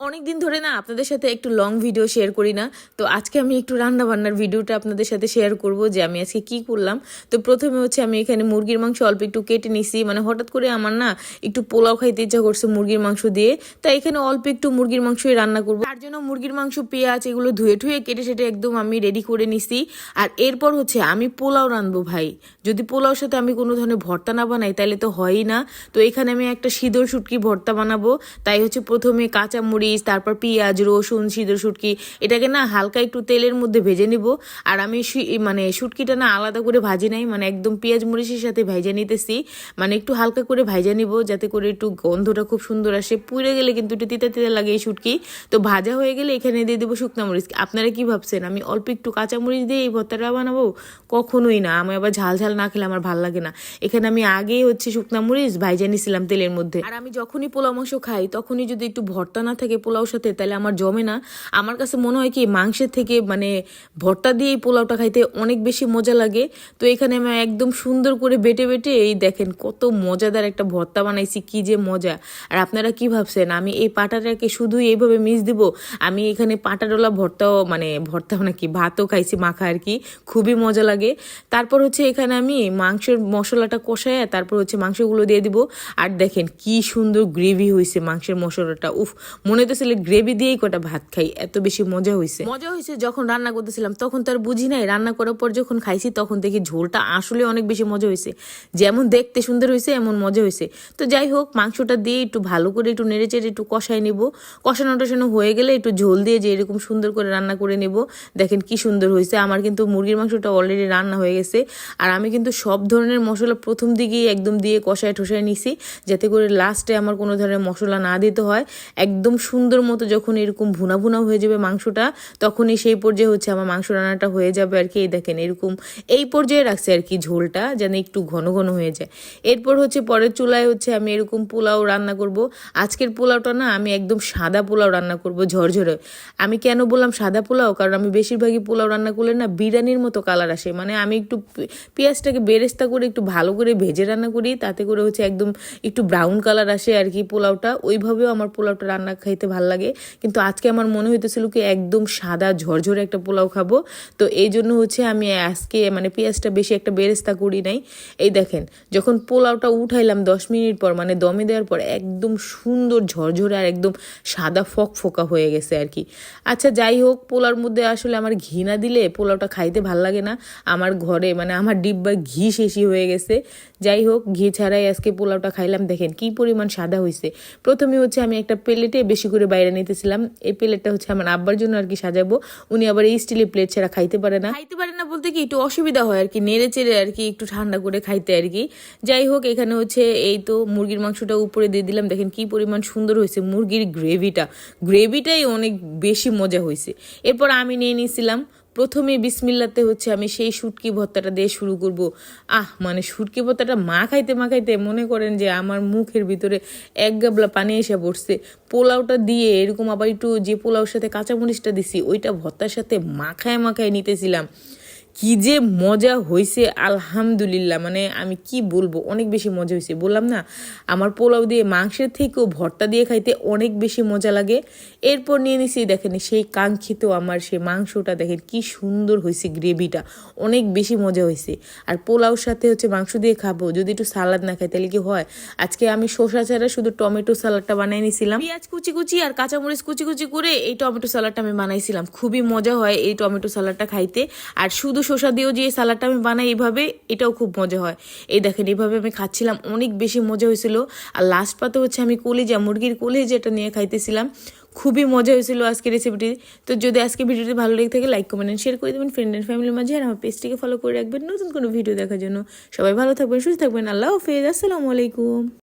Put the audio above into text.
অনেক দিন ধরে না আপনাদের সাথে একটু লং ভিডিও শেয়ার করি না। তো আজকে আমি একটু রান্না বান্নার ভিডিওটা আপনাদের সাথে শেয়ার করব যে আমি আজকে কি করলাম। তো প্রথমে হচ্ছে আমি এখানে মুরগির মাংস অল্প একটু কেটে নিছি। মানে হঠাৎ করে আমার না একটু পোলাও খাইতে ইচ্ছা করছে মুরগির মাংস দিয়ে। তাই এখানে অল্প একটু মুরগির মাংসই রান্না করব। তার জন্য মুরগির মাংস, পেঁয়াজ এগুলো ধুয়ে ঠুয়ে কেটে সেটে একদম আমি রেডি করে নিছি। আর এরপর হচ্ছে আমি পোলাও রানবো ভাই। যদি পোলাওর সাথে আমি কোনো ধরনের ভর্তা না বানাই তাহলে তো হয়ই না। তো এখানে আমি একটা সিঁদুর, শুটকি ভর্তা বানাবো। তাই হচ্ছে প্রথমে কাঁচা মরিচ তারপর পেঁয়াজ, রসুন সিঁদুর শুটকি, এটাকে না হালকা একটু তেলের মধ্যে ভেজে নিব। আর আমি মানে শুটকিটা না আলাদা করে ভাজি নাই মানে একদম পেঁয়াজ মরিচের সাথে ভাইজা নিতেছি। মানে একটু হালকা করে ভাইজা নিব, যাতে করে একটু গন্ধটা খুব সুন্দর আসে। পুড়ে গেলে কিন্তু একটু তিতা তিতা লাগে এই শুটকি। তো ভাজা হয়ে গেলে এখানে দিয়ে দেবো শুকনা মরিচ। আপনারা কি ভাবছেন? আমি অল্প একটু কাঁচা মরিচ দিয়ে এই ভর্তাটা বানাবো? কখনোই না। আমি আবার ঝাল ঝাল না খেলে আমার ভালো লাগে না। এখানে আমি আগেই হচ্ছে শুকনা মরিচ ভাইজা নিছিলাম তেলের মধ্যে। আর আমি যখনই পোলা মাংস খাই, তখনই যদি একটু ভর্তা না থাকে পোলাওর সাথে, তাহলে আমার জমে না। আমার কাছে মনে হয় কি, মাংসের থেকে মানে ভর্তা দিয়ে এই পোলাওটা খাইতে অনেক বেশি মজা লাগে। তো এখানে আমি একদম সুন্দর করে বেটে বেটে এই দেখেন কত মজাদার একটা ভর্তা বানাইছি, কি যে মজা। আর আপনারা কি ভাবছেন, আমি এই পাটাটাকে শুধুই এইভাবে মিস দিব? আমি এখানে পাটাডোলা ভর্তাও মানে ভর্তা মানে কি ভাতও খাইছি মাখা আর কি, খুবই মজা লাগে। তারপর হচ্ছে এখানে আমি মাংসের মশলাটা কষায় তারপর হচ্ছে মাংসগুলো দিয়ে দিব। আর দেখেন কি সুন্দর গ্রেভি হয়েছে মাংসের মশলাটা, উফ, মনে তো গ্রেভি দিয়েই কটা ভাত খাই, এত বেশি মজা হয়েছে মজা হয়েছে যখন রান্না করতেছিলাম, তখন তার বুঝি নাই, রান্না করার পর যখন খাইছি তখন দেখি ঝোলটা আসলে অনেক বেশি মজা হয়েছে যেমন দেখতে সুন্দর হয়েছে এমন মজা হয়েছে তো যাই হোক, মাংসটা দিয়ে একটু ভালো করে একটু নেড়ে চেড়ে একটু কষাই নিব। কষানো টষানো হয়ে গেলে একটু ঝোল দিয়ে যে এরকম সুন্দর করে রান্না করে নেব। দেখেন কি সুন্দর হয়েছে আমার কিন্তু মুরগির মাংসটা অলরেডি রান্না হয়ে গেছে। আর আমি কিন্তু সব ধরনের মশলা প্রথম দিকেই একদম দিয়ে কষায় ঠসায় নিছি, যাতে করে লাস্টে আমার কোনো ধরনের মশলা না দিতে হয়। একদম সুন্দর মতো যখন এরকম ভুনা ভুনা হয়ে যাবে মাংসটা, তখনই সেই পর্যায়ে হচ্ছে আমার মাংস রান্নাটা হয়ে যাবে আর কি। এই দেখেন এরকম এই পর্যায়ে রাখছে আর কি ঝোলটা যেন একটু ঘন ঘন হয়ে যায়। এরপর হচ্ছে পরের চুলায় হচ্ছে আমি এরকম পোলাও রান্না করব। আজকের পোলাওটা না আমি একদম সাদা পোলাও রান্না করব ঝরঝরে। আমি কেন বললাম সাদা পোলাও? কারণ আমি বেশিরভাগই পোলাও রান্না করলে না বিরিয়ানির মতো কালার আসে। মানে আমি একটু পেঁয়াজটাকে বেরেস্তা করে একটু ভালো করে ভেজে রান্না করি, তাতে করে হচ্ছে একদম একটু ব্রাউন কালার আসে আর কি পোলাওটা। ওইভাবেও আমার পোলাওটা রান্না খাইতে ভালো লাগে। কিন্তু আজকে আমার মনে হইতেছিল কি একদম সাদা ঝরঝরে একটা পোলাও খাব। তো এই জন্য হচ্ছে আমি আজকে মানে পেঁয়াজটা বেশি একটা বেরেস্তা করি নাই। এই দেখেন, যখন পোলাওটা উঠাইলাম দশ মিনিট পর মানে দমে দেওয়ার পর, একদম সুন্দর ঝরঝরে আর একদম সাদা ফক ফোকা হয়ে গেছে আর কি। আচ্ছা যাই হোক, পোলাওর মধ্যে আসলে আমার ঘি না দিলে পোলাওটা খাইতে ভালো লাগে না। আমার ঘরে মানে আমার ডিব্বা ঘি শেষই হয়ে গেছে। যাই হোক, ঘি ছাড়াই আজকে পোলাওটা খাইলাম। দেখেন কি পরিমাণ সাদা হয়েছে প্রথমে হচ্ছে আমি একটা প্লেটে বেশি করে বাইরে নিতেছিলাম। এই প্লেটটা হচ্ছে আমার আব্বার জন্য আর কি সাজাবো। উনি আবার এই স্টিলের প্লেট ছাড়া খাইতে পারে না। খাইতে পারে না বলতে কি একটু অসুবিধা হয় আর কি, নেড়ে চেড়ে আর কি একটু ঠান্ডা করে খাইতে আর কি। যাই হোক, এখানে হচ্ছে এই তো মুরগির মাংসটা উপরে দিয়ে দিলাম। দেখেন কি পরিমাণ সুন্দর হয়েছে মুরগির গ্রেভিটা। গ্রেভিটাই অনেক বেশি মজা হয়েছে। এরপর আমি নিয়ে নিয়েছিলাম প্রথমে বিসমিল্লাতে হচ্ছে আমি সেই শুটকি ভর্তাটা দিয়ে শুরু করব। আহ মানে শুটকি ভত্তাটা মা খাইতে মা খাইতে মনে করেন যে আমার মুখের ভিতরে এক গাবলা পানি এসে পড়ছে। পোলাওটা দিয়ে এরকম আবার একটু যে পোলাওর সাথে কাঁচামরিচটা দিছি, ওইটা ভর্তার সাথে মাখায় মাখায় নিতেছিলাম। কি যে মজা হয়েছে আলহামদুলিল্লাহ। মানে আমি কি বলব, অনেক বেশি মজা হয়েছে বললাম না, আমার পোলাও দিয়ে মাংসের থেকেও ভর্তা দিয়ে খাইতে অনেক বেশি মজা লাগে। এরপর নিয়ে নিছি, দেখেন, সেই কাঙ্ক্ষিত আমার সেই মাংসটা, দেখেন, কি সুন্দর হয়েছে গ্রেভিটা। অনেক বেশি মজা হয়েছে আর পোলাওর সাথে হচ্ছে মাংস দিয়ে খাব, যদি একটু সালাদ না খাই, তাহলে কি হয়? আজকে আমি শসা ছাড়া শুধু টমেটো সালাডটা বানিয়ে নিয়েছিলাম পেঁয়াজ কুচি কুচি আর কাঁচামরিচ কুচি কুচি করে এই টমেটো সালাডটা আমি বানাইছিলাম। খুবই মজা হয় এই টমেটো সালাডটা খাইতে। আর শুধু শসা দিয়েও যে সালাডটা আমি বানাই এইভাবে, এটাও খুব মজা হয়। এই দেখেন, এইভাবে আমি খাচ্ছিলাম, অনেক বেশি মজা হয়েছিল। আর লাস্ট পাতে হচ্ছে আমি কলিজা, মুরগির কলিজাটা নিয়ে খাইতেছিলাম। খুবই মজা হয়েছিল আজকের রেসিপিটি তো যদি আজকে ভিডিওটি ভালো লেগে থাকে লাইক কমেন্ট শেয়ার করে দেবেন ফ্রেন্ড অ্যান্ড ফ্যামিলির মাঝে। আর আমার পেজটিকে ফলো করে রাখবেন নতুন কোনো ভিডিও দেখার জন্য। সবাই ভালো থাকবেন, সুস্থ থাকবেন। আল্লাহ হাফেজ। আসসালামু আলাইকুম।